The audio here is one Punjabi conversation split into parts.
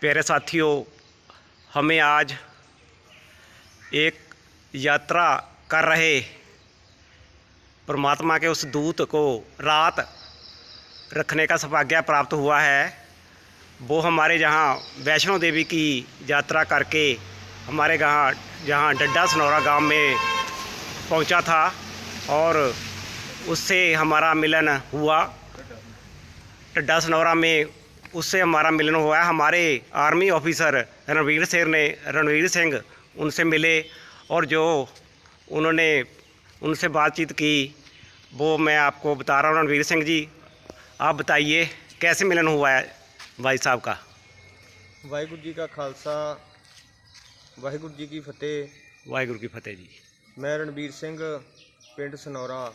प्यारे साथियों, हमें आज एक यात्रा कर रहे परमात्मा के उस दूत को रात रखने का सौभाग्य प्राप्त हुआ है। वो हमारे जहाँ वैष्णो देवी की यात्रा करके हमारे यहाँ जहाँ डड्डा सनौरा गाँव में पहुँचा था और उससे हमारा मिलन हुआ। डड्डा सनौरा में उससे हमारा मिलन हुआ है हमारे आर्मी ऑफिसर रणवीर सिंह ने रणवीर सिंह उनसे मिले और जो उन्होंने उनसे बातचीत की वो मैं आपको बता रहा हूँ रणवीर सिंह जी आप बताइए कैसे मिलन हुआ है भाई साहब का ਵਾਹਿਗੁਰੂ ਜੀ ਕਾ ਖਾਲਸਾ ਵਾਹਿਗੁਰੂ ਜੀ ਕੀ ਫਤਿਹ ਵਾਹਿਗੁਰੂ ਕੀ ਫਤਿਹ ਜੀ ਮੈਂ ਰਣਬੀਰ ਸਿੰਘ ਪਿੰਡ ਸਨੌਰਾ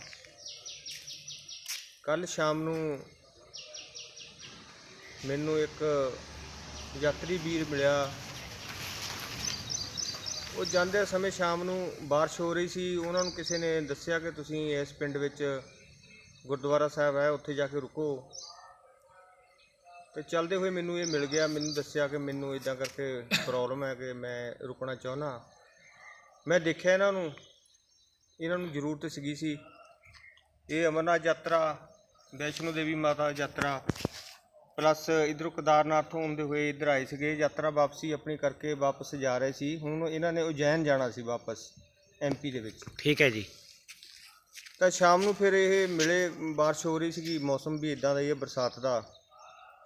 ਕੱਲ ਸ਼ਾਮ ਨੂੰ ਮੈਨੂੰ ਇੱਕ ਯਾਤਰੀ ਵੀਰ ਮਿਲਿਆ। ਉਹ ਜਾਂਦੇ ਸਮੇਂ ਸ਼ਾਮ ਨੂੰ ਬਾਰਿਸ਼ ਹੋ ਰਹੀ ਸੀ। ਉਹਨਾਂ ਨੂੰ ਕਿਸੇ ਨੇ ਦੱਸਿਆ ਕਿ ਤੁਸੀਂ ਇਸ ਪਿੰਡ ਵਿੱਚ ਗੁਰਦੁਆਰਾ ਸਾਹਿਬ ਹੈ, ਉੱਥੇ ਜਾ ਕੇ ਰੁਕੋ। ਤੇ ਚੱਲਦੇ ਹੋਏ ਮੈਨੂੰ ਇਹ ਮਿਲ ਗਿਆ। ਮੈਨੂੰ ਦੱਸਿਆ ਕਿ ਮੈਨੂੰ ਇਦਾਂ ਕਰਕੇ ਪ੍ਰੋਬਲਮ ਹੈ ਕਿ ਮੈਂ ਰੁਕਣਾ ਚਾਹੁੰਦਾ। ਮੈਂ ਦੇਖਿਆ ਇਹਨਾਂ ਨੂੰ। ਇਹਨਾਂ ਨੂੰ ਜ਼ਰੂਰਤ ਸੀਗੀ ਸੀ। ਇਹ ਅਮਰਨਾਥ ਯਾਤਰਾ, ਵੈਸ਼ਨੋ ਦੇਵੀ ਮਾਤਾ ਯਾਤਰਾ। ਪਲੱਸ ਇਧਰੋਂ ਕੇਦਾਰਨਾਥ ਹੁੰਦੇ ਹੋਏ ਇਧਰ ਆਏ ਸੀਗੇ ਯਾਤਰਾ ਵਾਪਸੀ ਆਪਣੀ ਕਰਕੇ ਵਾਪਸ ਜਾ ਰਹੇ ਸੀ। ਹੁਣ ਇਹਨਾਂ ਨੇ ਉਜੈਨ ਜਾਣਾ ਸੀ ਵਾਪਸ ਐਮਪੀ ਦੇ ਵਿੱਚ। ਠੀਕ ਹੈ ਜੀ। ਤਾਂ ਸ਼ਾਮ ਨੂੰ ਫਿਰ ਇਹ ਮਿਲੇ ਬਾਰਿਸ਼ ਹੋ ਰਹੀ ਸੀਗੀ ਮੌਸਮ ਵੀ ਇਦਾਂ ਦਾ ਹੀ ਹੈ ਬਰਸਾਤ ਦਾ।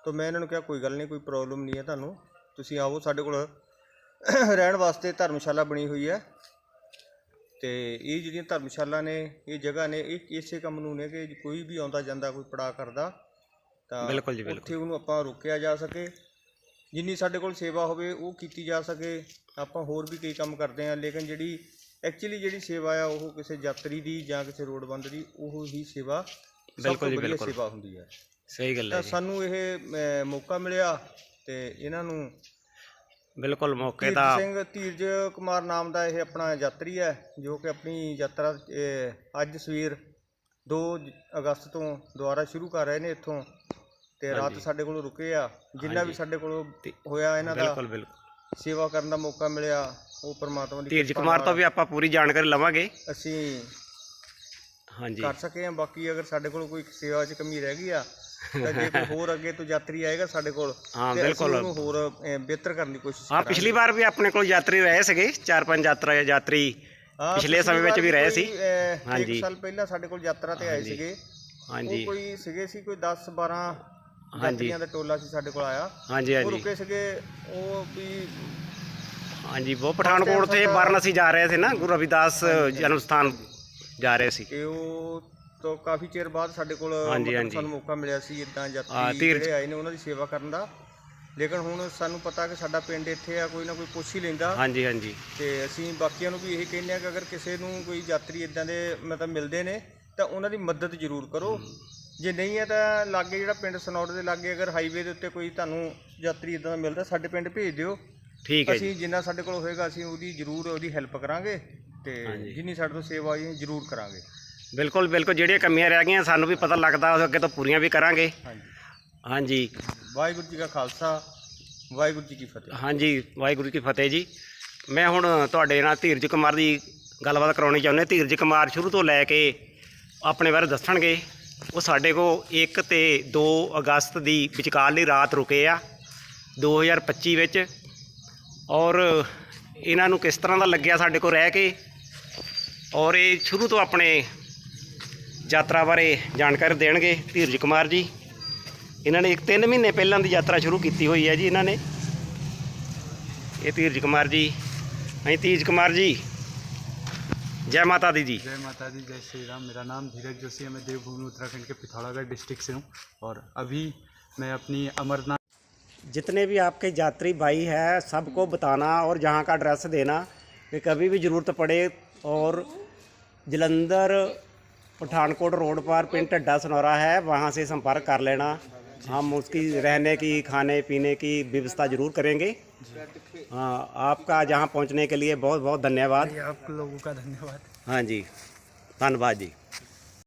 ਤਾਂ ਮੈਂ ਇਹਨਾਂ ਨੂੰ ਕਿਹਾ ਕੋਈ ਗੱਲ ਨਹੀਂ ਕੋਈ ਪ੍ਰੋਬਲਮ ਨਹੀਂ ਹੈ ਤੁਹਾਨੂੰ। ਤੁਸੀਂ ਆਓ ਸਾਡੇ ਕੋਲ ਰਹਿਣ ਵਾਸਤੇ ਧਰਮਸ਼ਾਲਾ ਬਣੀ ਹੋਈ ਹੈ। ਤੇ ਇਹ ਜਿਹੜੀਆਂ ਧਰਮਸ਼ਾਲਾ ਨੇ ਇਹ ਜਗ੍ਹਾ ਨੇ ਇਹ ਇਸੇ ਕੰਮ ਨੂੰ ਨੇ ਕਿ ਕੋਈ ਵੀ ਆਉਂਦਾ ਜਾਂਦਾ ਕੋਈ ਪੜਾ ਕਰਦਾ। ਤਾਂ ਬਿਲਕੁਲ ਜੀ, ਬਿਲਕੁਲ। ਉੱਥੇ ਉਹਨੂੰ ਆਪਾਂ ਰੋਕਿਆ ਜਾ ਸਕੇ। ਜਿੰਨੀ ਸਾਡੇ ਕੋਲ ਸੇਵਾ ਹੋਵੇ ਉਹ ਕੀਤੀ ਜਾ ਸਕੇ। ਆਪਾਂ ਹੋਰ ਵੀ ਕਈ ਕੰਮ ਕਰਦੇ ਹਾਂ ਲੇਕਿਨ ਜਿਹੜੀ ਐਕਚੁਅਲੀ ਜਿਹੜੀ ਸੇਵਾ ਆ ਉਹ ਕਿਸੇ ਯਾਤਰੀ ਦੀ ਜਾਂ ਕਿਸੇ ਰੋਡਬੰਦ ਦੀ ਉਹ ਹੀ ਸੇਵਾ ਸਭ ਬਿਲਕੁਲ ਤੋਂ ਜੀ, ਵਧੀਆ ਬਿਲਕੁਲ। ਸੇਵਾ ਹੁੰਦੀ ਹੈ। ਸਹੀ ਗੱਲ ਹੈ ਤਾਂ ਜੀ। ਸਾਨੂੰ ਇਹ ਅਮ, ਮੌਕਾ ਮਿਲਿਆ ਤੇ ਇਹਨਾਂ ਨੂੰ ਬਿਲਕੁਲ ਮੌਕੇ ਦਾ ਸਿੰਘ ਧੀਰਜ ਕੁਮਾਰ ਨਾਮ ਦਾ ਇਹ ਆਪਣਾ ਯਾਤਰੀ ਹੈ ਜੋ ਕਿ ਆਪਣੀ ਯਾਤਰਾ ਅਹ, ਅੱਜ ਸਵੇਰ 2 ਅਗਸਤ ਤੋਂ ਦੁਬਾਰਾ ਸ਼ੁਰੂ ਕਰ ਰਹੇ ਨੇ ਇੱਥੋਂ। ਤੇ ਰਾਤ ਹਾਂਜੀ। ਸਾਡੇ ਕੋਲ ਰੁਕੇ ਆ ਜਿੰਨਾ ਵੀ ਹਾਂਜੀ। ਸਾਡੇ ਕੋਲ ਤੇ- ਹੋਇਆ ਇਹਨਾਂ ਦਾ ਬਿਲਕੁਲ ਬਿਲਕੁਲ ਸੇਵਾ ਕਰਨ ਦਾ ਮੌਕਾ ਮਿਲਿਆ ਉਹ ਪ੍ਰਮਾਤਮਾ ਦੀ ਧੀਰਜ ਕਿਰਪਾ ਕੁਮਾਰ ਤੋਂ ਨਾਲ ਵੀ ਆਪਾਂ ਪੂਰੀ ਜਾਣਕਾਰੀ ਲਵਾਂਗੇ ਅਸੀਂ ਹਾਂਜੀ ਕਰ ਸਕੇ ਹਾਂ ਬਾਕੀ ਅਗਰ ਸਾਡੇ ਕੋਲ ਕੋਈ ਸੇਵਾ 'ਚ ਕਮੀ ਰਹਿ ਗਈ ਆ ਤਾਂ ਜੇ ਕੋਈ ਹੋਰ ਅੱਗੇ ਤੋਂ ਯਾਤਰੀ ਆਏਗਾ ਸਾਡੇ ਕੋਲ ਹਾਂ, ਤੇ ਅਸੀਂ ਬਿਲਕੁਲ। ਉਹਨੂੰ ਹੋਰ ਅਹ, ਬਿਹਤਰ ਕਰਨ ਦੀ ਕੋਸ਼ਿਸ਼ ਹਾਂ ਪਿਛਲੀ ਵਾਰ ਵੀ ਆਪਣੇ ਕੋਲ ਯਾਤਰੀ ਰਹੇ ਸੀਗੇ ਚਾਰ ਪੰਜ ਯਾਤਰਾ ਯਾਤਰੀ ਹਾਂ, ਪਿਛਲੇ ਸਮੇਂ ਵਿੱਚ ਵਾਰ ਵੀ ਰਹੇ ਕੋਈ, ਸੀ। ਅਹ, ਇੱਕ ਹਾਂਜੀ। ਸਾਲ ਪਹਿਲਾਂ ਸਾਡੇ ਕੋਲ ਯਾਤਰਾ ਤੇ ਆਏ। ਸੀਗੇ ਹਾਂਜੀ ਕੋਈ ਸੀਗੇ ਸੀ ਕੋਈ 10 12 ਹਾਂਜੀ। ਯਾਤਰੀਆਂ ਦਾ ਟੋਲਾ ਸੀ ਸਾਡੇ ਕੋਲ ਆਇਆ। ਹਾਂਜੀ ਉਹ ਹਾਂਜੀ। ਰੁਕੇ ਸੀਗੇ ਉਹ ਵੀ ਹਾਂਜੀ ਉਹ ਪਠਾਨਕੋਟ ਤੇ ਵਾਰਾਣਸੀ ਜਾ ਰਹੇ ਸੀ ਨਾ ਗੁਰੂ ਰਵਿਦਾਸ ਜਨਮ ਸਥਾਨ ਜਾ ਰਹੇ ਸੀ। ਕਿ ਉਹ ਤੋਂ ਕਾਫੀ ਚਿਰ ਬਾਅਦ ਸਾਡੇ ਕੋਲ ਹਾਂਜੀ, ਮਤਲਬ ਹਾਂਜੀ। ਸਾਨੂੰ ਮੌਕਾ ਮਿਲਿਆ ਸੀ ਇਦਾਂ ਹਾਂ, ਯਾਤਰੀ ਧੀਰਜ- ਜਿਹੜੇ ਆਏ ਨੇ ਉਹਨਾਂ ਦੀ ਸੇਵਾ ਕਰਨ ਦਾ। ਲੇਕਿਨ ਹੁਣ ਸਾਨੂੰ ਪਤਾ ਕਿ ਸਾਡਾ ਪਿੰਡ ਇੱਥੇ ਆ ਕੋਈ ਨਾ ਕੋਈ ਪੁੱਛ ਹੀ ਲੈਂਦਾ। ਹਾਂਜੀ ਹਾਂਜੀ। ਤੇ ਅਸੀਂ ਬਾਕੀਆਂ ਨੂੰ ਵੀ ਇਹ ਕਹਿੰਦੇ ਆ ਕਿ ਅਗਰ ਕਿਸੇ ਨੂੰ ਕੋਈ ਯਾਤਰੀ ਇਦਾਂ ਦੇ ਮਤਲਬ ਮਿਲਦੇ ਨੇ ਤਾਂ ਉਹਨਾਂ ਦੀ ਮਦਦ ਜ਼ਰੂਰ ਕਰੋ। ਜੇ ਨਹੀਂ ਹੈ ਤਾਂ ਲਾਗੇ ਜਿਹੜਾ ਪਿੰਡ ਸਨੌਰ ਦੇ ਲਾਗੇ ਅਗਰ ਹਾਈਵੇ ਦੇ ਉੱਤੇ ਕੋਈ ਤੁਹਾਨੂੰ ਯਾਤਰੀ ਇਦਾਂ ਦਾ ਮਿਲਦਾ ਸਾਡੇ ਪਿੰਡ ਭੇਜ ਦਿਓ। ਠੀਕ ਹੈ ਜੀ। ਅਸੀਂ ਜਿੰਨਾ ਸਾਡੇ ਕੋਲ ਹੋਏਗਾ ਅਸੀਂ ਉਹਦੀ ਜ਼ਰੂਰ ਉਹਦੀ ਹੈਲਪ ਕਰਾਂਗੇ ਤੇ। ਜਿੰਨੀ ਸਾਡੇ ਤੋਂ ਸੇਵਾ ਹੋਈ ਜ਼ਰੂਰ ਕਰਾਂਗੇ। ਬਿਲਕੁਲ ਬਿਲਕੁਲ ਜਿਹੜੀਆਂ ਕਮੀਆਂ ਰਹਿ ਗਈਆਂ ਸਾਨੂੰ ਵੀ ਪਤਾ ਲੱਗਦਾ ਉਹ ਅੱਗੇ ਤੋਂ ਪੂਰੀਆਂ ਵੀ ਕਰਾਂਗੇ। ਹਾਂਜੀ। ਹਾਂਜੀ। ਵਾਹਿਗੁਰੂ ਜੀ ਕਾ ਖਾਲਸਾ ਵਾਹਿਗੁਰੂ ਜੀ ਕੀ ਫਤਿਹ। ਹਾਂਜੀ ਵਾਹਿਗੁਰੂ ਕੀ ਫਤਿਹ ਜੀ। ਮੈਂ ਹੁਣ ਤੁਹਾਡੇ ਨਾਲ ਧੀਰਜ ਕੁਮਾਰ ਦੀ ਗੱਲਬਾਤ ਕਰਾਉਣੀ ਚਾਹੁੰਦੇ। ਧੀਰਜ ਕੁਮਾਰ ਸ਼ੁਰੂ ਤੋਂ ਲੈ ਕੇ ਆਪਣੇ ਬਾਰੇ ਦੱਸਣਗੇ। ਉਹ ਸਾਡੇ ਕੋਲ 1 ਤੇ 2 ਅਗਸਤ ਦੀ ਵਿਚਕਾਰਲੀ ਰਾਤ ਰੁਕੇ ਆ 2025 ਵਿੱਚ। ਔਰ ਇਹਨਾਂ ਨੂੰ ਕਿਸ ਤਰ੍ਹਾਂ ਦਾ ਲੱਗਿਆ ਸਾਡੇ ਕੋਲ ਰਹਿ ਕੇ? ਔਰ ਇਹ ਸ਼ੁਰੂ ਤੋਂ ਆਪਣੇ ਯਾਤਰਾ ਬਾਰੇ ਜਾਣਕਾਰੀ ਦੇਣਗੇ ਧੀਰਜ ਕੁਮਾਰ ਜੀ। ਇਹਨਾਂ ਨੇ ਇੱਕ 3 ਮਹੀਨੇ ਪਹਿਲਾਂ ਦੀ ਯਾਤਰਾ ਸ਼ੁਰੂ ਕੀਤੀ ਹੋਈ ਹੈ ਜੀ ਇਹਨਾਂ ਨੇ। ਇਹ ਧੀਰਜ ਕੁਮਾਰ ਜੀ, ਅਸੀਂ ਧੀਰਜ ਕੁਮਾਰ ਜੀ जय माता दी जी। जय माता दी जय श्री राम। मेरा नाम धीरज जोशी है। मैं देवभूमि उत्तराखंड के पिथौरागढ़ डिस्ट्रिक्ट से हूँ। और अभी मैं अपनी अमरनाथ जितने भी आपके यात्री भाई हैं सबको बताना और जहाँ का एड्रेस देना कि कभी भी ज़रूरत पड़े और जलंधर पठानकोट रोड पर पिंड अड्डा सनौरा है वहाँ से संपर्क कर लेना। हम उसकी रहने की खाने पीने की व्यवस्था ज़रूर करेंगे। हाँ आपका जहाँ पहुँचने के लिए बहुत बहुत धन्यवाद। आप लोगों का धन्यवाद। हाँ जी धन्यवाद जी।